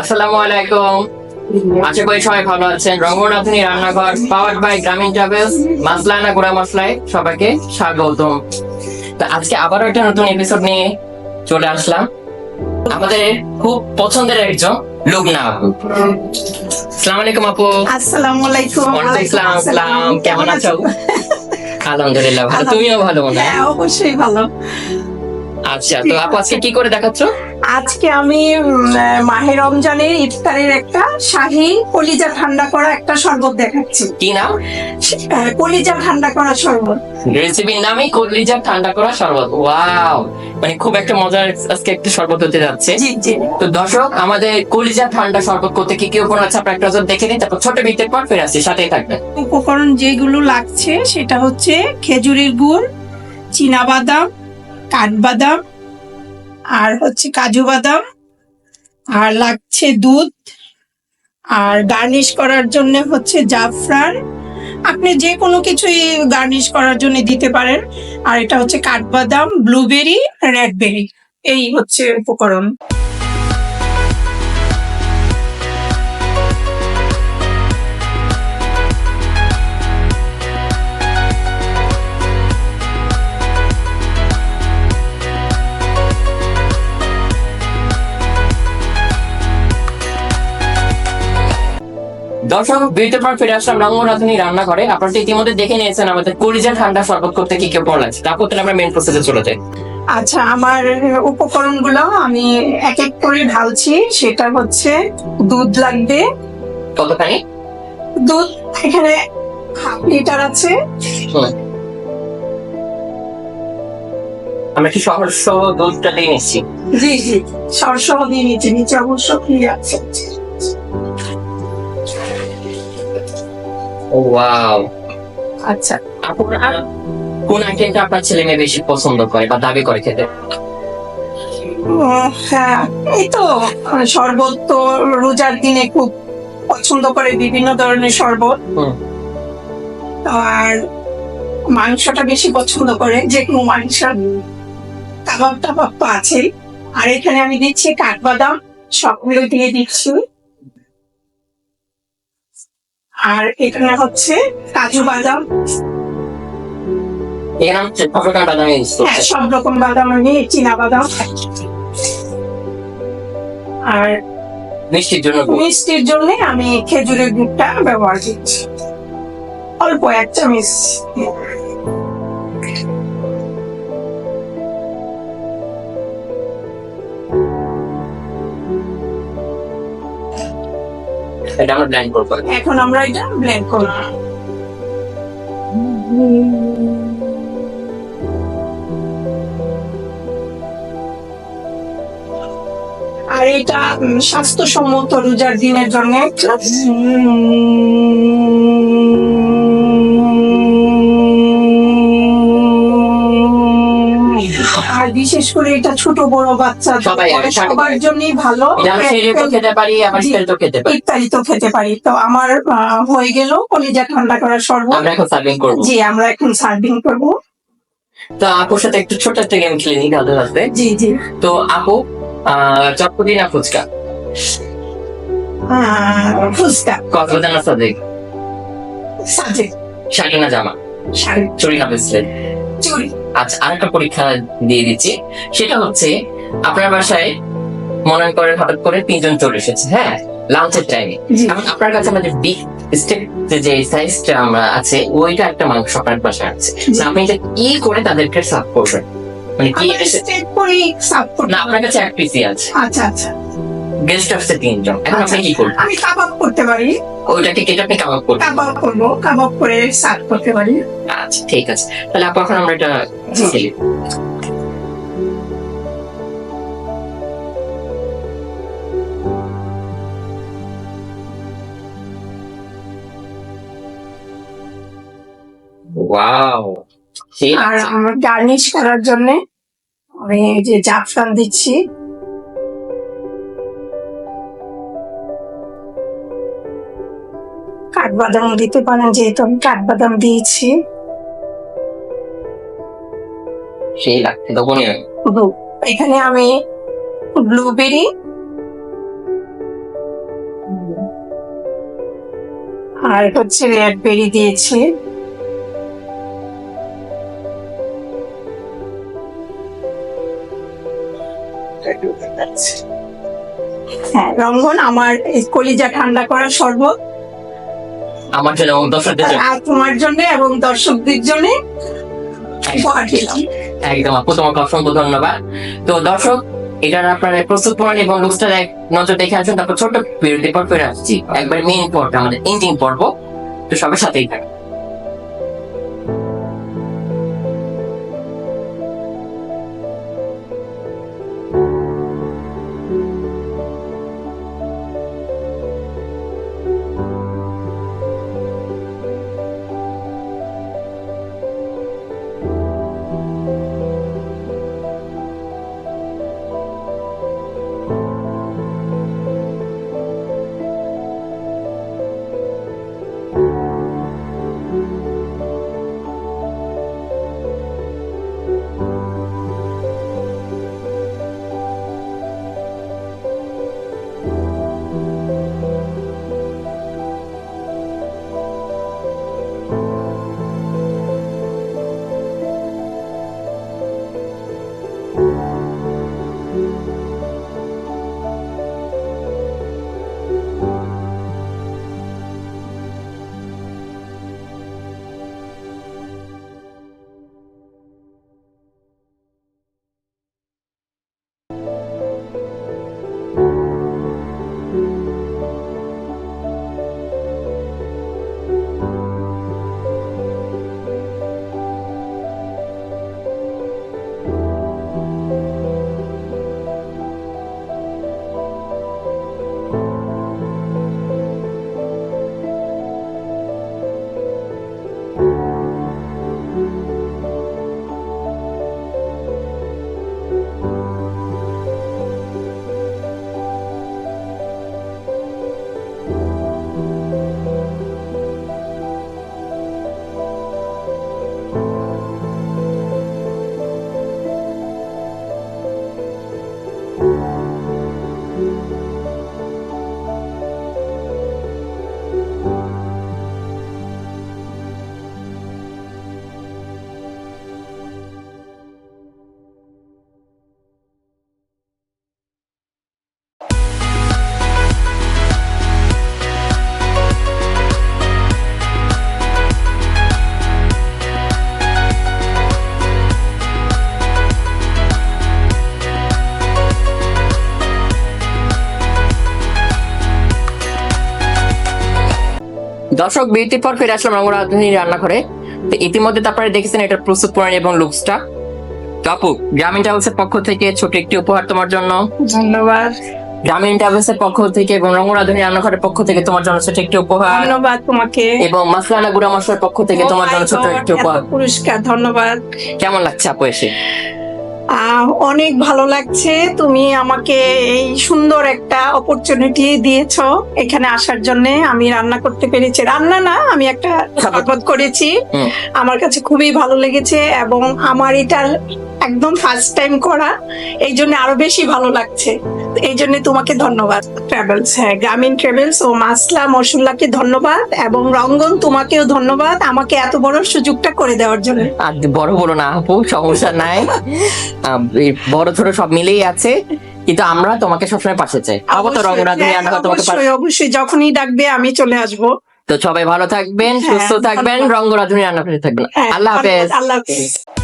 আসসালামু আলাইকুম। আশা করি সবাই ভালো আছেন। রান্নাঘর পাওয়ার্ড বাই গ্রামীণ ট্রাভেলস মাসলানা গুড়া মশলায় সবাইকে স্বাগতম। তো আজকে আবারও একটা নতুন এপিসোড নিয়ে চলে আসলাম। আমাদের খুব পছন্দের একজন লুবনা আপু। আসসালামু আলাইকুম আপু। আসসালামু আলাইকুম। ওয়ালাইকুম আসসালাম কেমন আছো? আলহামদুলিল্লাহ ভালো। তুমিও ভালো মনে হ্যাঁ অবশ্যই ভালো। আচ্ছা তো আপু আজকে কি করে দেখাচ্ছ? আজকে আমি মাহে রমজানের ইফতারের একটা শাহী কলিজা ঠান্ডা করা একটা শরবত দেখাচ্ছি। কি নাম? কলিজা ঠান্ডা করা শরবত। রেসিপির নামই কলিজা ঠান্ডা করা শরবত। ওয়াও মানে খুব একটা মজার আজকে একটা শরবত হতে যাচ্ছে। তো দর্শক আমাদের কলিজা ঠান্ডা শরবত করতে কি কি উপকরণ আছে আপনারা একটা নজর দেখে নিন তারপর ছোট বিটের পর ফিরে আসছি সাথেই থাকবেন। উপকরণ যেগুলো লাগছে সেটা হচ্ছে খেজুরের গুড় চীনা বাদাম কাঠবাদাম আর হচ্ছে কাজু বাদাম, আর লাগছে দুধ, আর গার্নিশ করার জন্য হচ্ছে জাফরান। আপনি যে কোনো কিছুই গার্নিশ করার জন্য দিতে পারেন। আর এটা হচ্ছে কাঠবাদাম ব্লুবেরি রেডবেরি এই হচ্ছে উপকরণ। দর্শক বিরতির পর ফিরে আসলাম রঙ্গনাথনী রান্না করে আপনারা তো ইতিমধ্যে দেখে নিয়েছেন আমাদের কলিজা ঠান্ডা শরবত করতে কি কি উপকরণ আছে। তারপর আমরা মেন প্রসেসে চলে যাই। আচ্ছা আমার উপকরণগুলো আমি এক এক করে ঢালছি। সেটা হচ্ছে দুধ লাগবে। কতখানি? দুধ এখানে হাফ লিটার আছে। আমরা কি সহজ দুধটা দিয়ে নিচ্ছি? জি জি সরসহ দিয়ে নিচ্ছি। নিচে অবশ্য কি আছে? ওয়াও আচ্ছা। আপনার কোন আইটেমটা আপনার ছেলে মেয়ে বেশি পছন্দ করে বা দাবি করে খেতে? হ্যাঁ এই তো শরবত তো রোজার দিনে খুব পছন্দ করে বিভিন্ন ধরনের শরবত। আর মাংসটা বেশি পছন্দ করে যে কোনো মাংস কাবাব টাবাব তো আছেই। আর এখানে আমি দিচ্ছি কাঠবাদাম সবগুলো দিয়ে দিচ্ছি। আর এখানে হচ্ছে কাজু বাদাম। এখানে হচ্ছে ফসলকার বাদামি হ্যাঁ সব রকম বাদাম আমি চীনা বাদাম। আর মিষ্টির জন্য মিষ্টির জন্য আমি খেজুরের গুড়টা ব্যবহার করছি। অল্প এক চামচ। এটা আমরা ব্লেন্ড করব। এখন আমরা এটা ব্লেন্ড করব। আর এটা স্বাস্থ্যসম্মত রোজার দিনের জন্য। বিশেষ করে এটা ছোট বড় বাচ্চা। সবার জন্যই ভালো। খেতে পারি আবার তো খেতে পারি। ইত্যাদি তো খেতে পারি। তো আমার হয়ে গেল কলিজা ঠান্ডা করার শরবত। আমরা এখন সার্ভিং করব। জি আমরা এখন সার্ভিং করব। তো আপুর সাথে একটু ছোট একটা গেম খেলে নিই জি জি। তো আপু চটপটি না ফুচকা? ফুচকা। কক্সবাজার না সাদেক? সাজে শাড়ি না জামা। শাড়ি চুরি না ব্রেসলেট চুড়ি আচ্ছা আরেকটা পরীক্ষা দিয়ে দিচ্ছি। সেটা হচ্ছে আপনার বাসায় মনে করেন হঠাৎ করে তিনজন চলে এসেছে হ্যাঁ? লাঞ্চের টাইমে এখন আপনার কাছে আমাদের বিগ স্টেপ যে সাইজটা আমরা আছে ওইটা একটা মাংস আপনার বাসায় আছে। আপনি এটা কি করে তাদেরকে সার্ভ করবেন? মানে কি স্টেপ সার্ভ আপনার কাছে এক পিসি আছে। আচ্ছা আচ্ছা। গেস্ট আসছে তিনজন। এখন আপনি কি করবেন? আমি কাবাব করতে পারি। ওইটাকে কেটে আপনি কাবাব করবেন কাবাব করব। কাবাব করে সার্ভ করতে পারি। আচ্ছা ঠিক আছে। তাহলে আপু এখন আমরা এটা। খেলি ওয়াও আর আমার গার্নিশ করার জন্য আমি যে জাফরান দিচ্ছি। কাঠবাদাম দিতে পারেন যেহেতু আমি কাঠবাদাম দিয়েছি। হ্যাঁ। এখানে আমি ব্লুবেরি আর হচ্ছে রেড বেরি দিয়েছি। হ্যাঁ রঙ্গন আমার কলিজা ঠান্ডা করা শরবত। আমার জন্য এবং দর্শকদের জন্য। তোমার জন্য এবং দর্শকদের জন্য একদম আপু তোমাকে অসংখ্য ধন্যবাদ। তো দর্শক এটার আপনারা প্রস্তুত প্রণালী এবং লুকসটার এক নজর দেখে আসুন। তারপর ছোট্ট বিরতি পর ফিরে আসছি। একবার মেইন পর্ব আমাদের ইঞ্জিন পর্ব। তো সবার সাথেই থাকে দর্শক বিরতির পর ফিরে আসলাম আমরা রান্নাঘরে। তো ইতিমধ্যে তো আপনারা দেখেছেন এটার প্রস্তুত প্রণালী এবং লুকসটা। তো আপু গ্রামীণ ট্রাভেলসের পক্ষ থেকে ছোট একটি উপহার তোমার জন্য। ধন্যবাদ। গ্রামীণ ট্রাভেলসের পক্ষ থেকে এবং রঙ্গরাধনী রান্নাঘরের পক্ষ থেকে তোমার জন্য ছোট একটি উপহার। ধন্যবাদ তোমাকে। এবং মাসলানা গুড়া মশলার পক্ষ থেকে তোমার জন্য ছোট একটি উপহার। পুরস্কার ধন্যবাদ। কেমন লাগছে আপু এসে? অনেক ভালো লাগছে। তুমি আমাকে এই সুন্দর একটা অপরচুনিটি দিয়েছ এখানে আসার জন্য। আমি রান্না করতে পেরেছি। রান্না না আমি একটা শরবত করেছি। আমার কাছে খুবই ভালো লেগেছে এবং আমার এটা একদম ফার্স্ট টাইম করা। এই জন্য আরও বেশি ভালো লাগছে। এই জন্য তোমাকে ধন্যবাদ ট্রাভেলস হ্যাঁ গ্রামীণ ট্রাভেলস ও মাসলা মশুল্লাকে ধন্যবাদ এবং রঙ্গন তোমাকেও ধন্যবাদ আমাকে এত বড় সুযোগটা করে দেওয়ার জন্য। আর বড় বড় না আপু সমস্যা নাই। বড় ছোট সব মিলেই আছে কিন্তু আমরা তোমাকে সবসময় পাশে চাই। অবশ্যই, হ্যাঁ, তোমাকে অবশ্যই অবশ্যই যখনই ডাকবে আমি চলে আসব। তো সবাই ভালো থাকবেন হ্যাঁ, সুস্থ থাকবেন রঙ্গরাধুনি রান্না করে থাকবেন। হ্যাঁ, আল্লাহ হাফেজ। আল্লাহ হাফেজ।